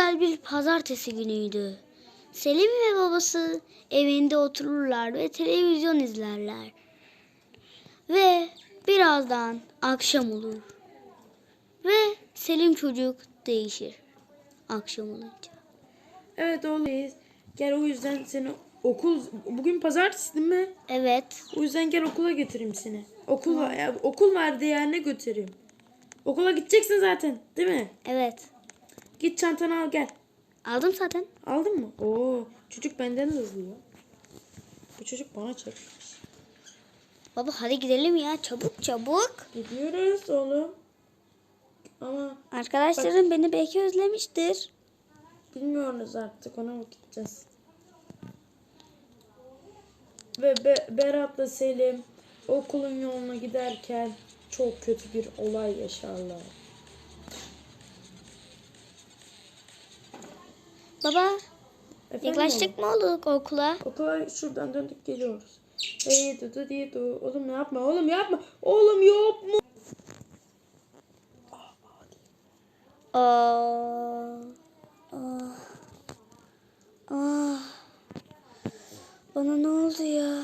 güzel bir pazartesi günüydü. Selim ve babası evinde otururlar ve televizyon izlerler. Ve birazdan akşam olur. Ve Selim çocuk değişir. Akşam olunca. Evet oğlum. Gel o yüzden seni okul bugün pazartesi değil mi? Evet. O yüzden gel okula getireyim seni. Okul ya okul vardı yerine götüreyim. Okula gideceksin zaten değil mi? Evet. Git çantanı al gel. Aldım zaten. Aldın mı? Oo çocuk benden de hızlı ya. Bu çocuk bana çekmiş. Baba hadi gidelim ya çabuk çabuk. Gidiyoruz oğlum. Ama Arkadaşlarım beni belki özlemiştir. bilmiyoruz artık ona mı gideceğiz? Ve Be- Berat'la Selim okulun yoluna giderken çok kötü bir olay yaşarlar. Baba Efendim yaklaştık mı olduk okula? Okula şuradan döndük geliyoruz. Hey dudu diye du. Oğlum yapma oğlum yapma. Oğlum yapma. Aa, ah, ah. Bana ne oldu ya?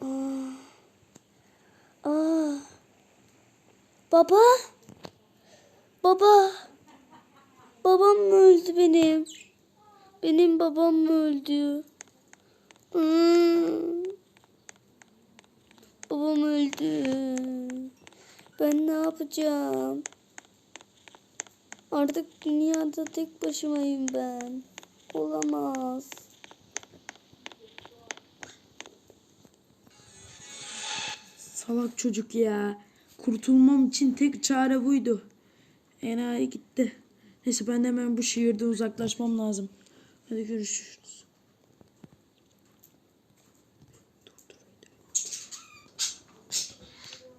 Ah, ah. Baba? Baba? Babam mı öldü benim? Benim babam mı öldü? Hmm. Babam öldü. Ben ne yapacağım? Artık dünyada tek başımayım ben. Olamaz. Salak çocuk ya. Kurtulmam için tek çare buydu. Enayi gitti. Neyse ben hemen bu şehirden uzaklaşmam lazım. Hadi görüşürüz.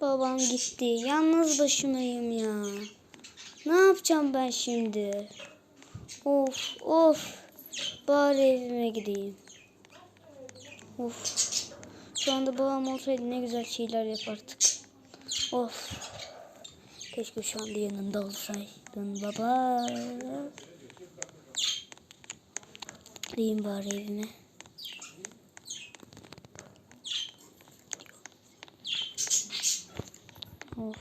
Babam gitti. Yalnız başımayım ya. Ne yapacağım ben şimdi? Of of. Bari evime gideyim. Of. Şu anda babam olsaydı ne güzel şeyler yapardık. Of. Keşke şu anda yanında olsaydın baba. Gideyim bari evime. Of.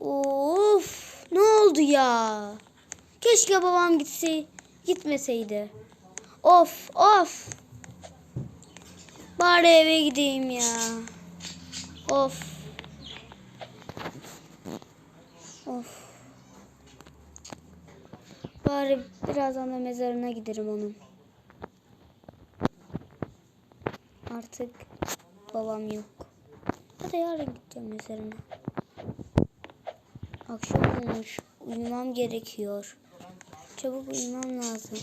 Of, ne oldu ya? Keşke babam gitse, gitmeseydi. Of, of. Bari eve gideyim ya. Of. Of. Bari birazdan da mezarına giderim onun. Artık babam yok. Hadi yarın gideceğim mezarına. Akşam olmuş. Uyumam gerekiyor. Çabuk uyumam lazım.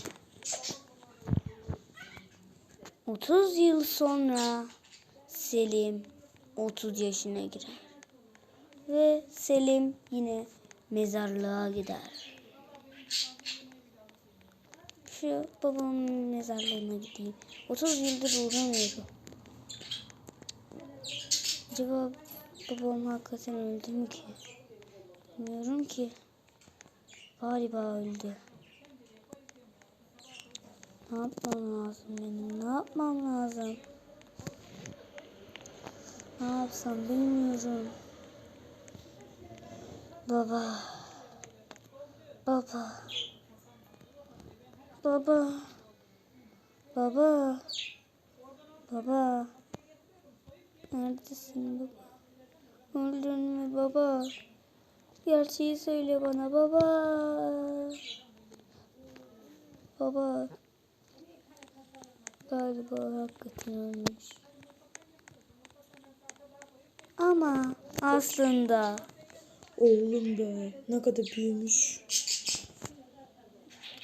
30 yıl sonra Selim 30 yaşına girer. Selim yine mezarlığa gider. Şu babamın mezarlığına gideyim. 30 yıldır uğramıyorum. Acaba babam hakikaten öldü mü ki? Bilmiyorum ki. Galiba öldü. Ne yapmam lazım benim? Ne yapmam lazım? Ne yapsam bilmiyorum. Baba. Baba. Baba. Baba. Baba. Neredesin baba? Öldün mü baba? Gerçeği söyle bana baba. Baba. Galiba hakikaten ölmüş. Ama aslında Oğlum be ne kadar büyümüş.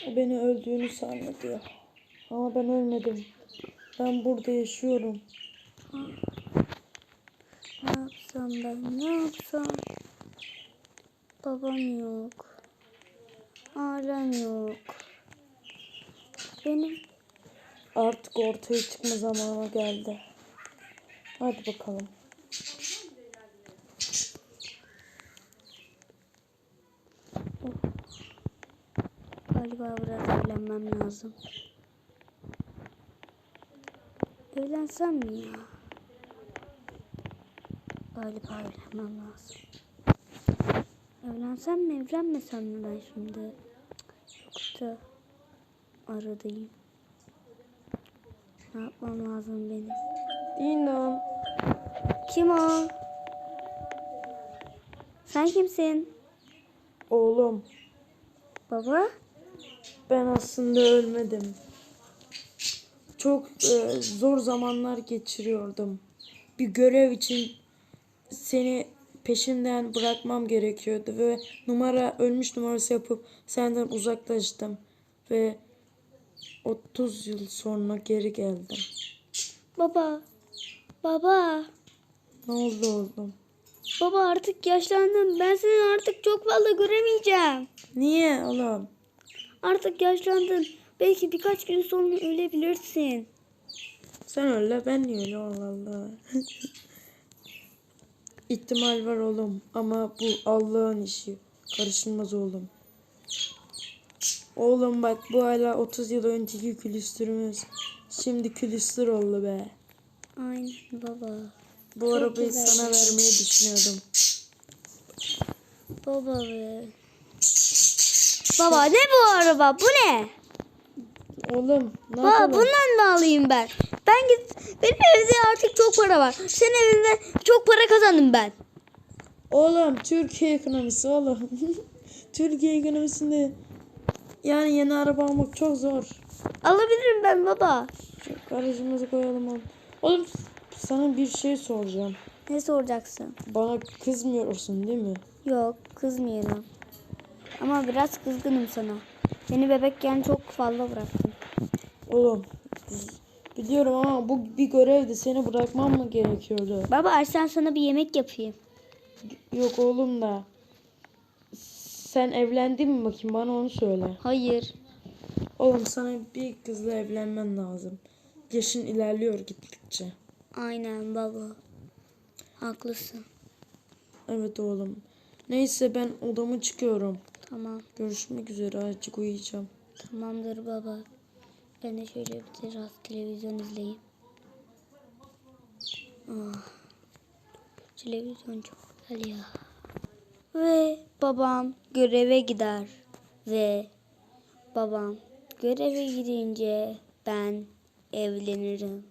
O beni öldüğünü sandı. Ama ben ölmedim. Ben burada yaşıyorum. ne yapsam ben ne yapsam? Babam yok. Ailem yok. Benim Artık ortaya çıkma zamanı geldi. Hadi bakalım. Galiba biraz evlenmem lazım. Evlensem mi ya? Galiba evlenmem lazım. Evlensem mi evlenmesem mi ben şimdi? Çok da aradayım. Ne yapmam lazım benim? İnan. Kim o? Sen kimsin? Oğlum Baba? Ben aslında ölmedim. Çok e, zor zamanlar geçiriyordum. Bir görev için seni peşinden bırakmam gerekiyordu ve numara ölmüş numarası yapıp senden uzaklaştım ve 30 yıl sonra geri geldim. Baba. Baba. Ne oldu oğlum? Baba artık yaşlandım. Ben seni artık çok fazla göremeyeceğim. Niye oğlum? Artık yaşlandım. Belki birkaç gün sonra ölebilirsin. Sen öyle ben niye öyle Allah Allah. İhtimal var oğlum ama bu Allah'ın işi. Karışılmaz oğlum. Oğlum bak bu hala 30 yıl önceki külüstürümüz. Şimdi külüstür oldu be. Aynen baba. Bu arabayı güzel. sana vermeyi düşünüyordum. Baba be. Baba ne bu araba? Bu ne? Oğlum ne Baba yapalım? bundan mı alayım ben? Ben git benim evde artık çok para var. Senin evinde çok para kazandım ben. Oğlum Türkiye ekonomisi oğlum. Türkiye ekonomisinde yani yeni araba almak çok zor. Alabilirim ben baba. Garajımızı koyalım oğlum. Oğlum sana bir şey soracağım. Ne soracaksın? Bana kızmıyorsun değil mi? Yok kızmıyorum. Ama biraz kızgınım sana. Seni bebekken çok fazla bıraktım. Oğlum biliyorum ama bu bir görevdi. Seni bırakmam mı gerekiyordu? Baba açsan sana bir yemek yapayım. Yok oğlum da. Sen evlendin mi bakayım bana onu söyle. Hayır. Oğlum sana bir kızla evlenmen lazım. Yaşın ilerliyor gittikçe. Aynen baba. Haklısın. Evet oğlum. Neyse ben odama çıkıyorum. Tamam. Görüşmek üzere azıcık uyuyacağım. Tamamdır baba. Ben de şöyle bir biraz televizyon izleyeyim. Ah. Televizyon çok güzel ya. Ve babam göreve gider. Ve babam göreve gidince ben evlenirim.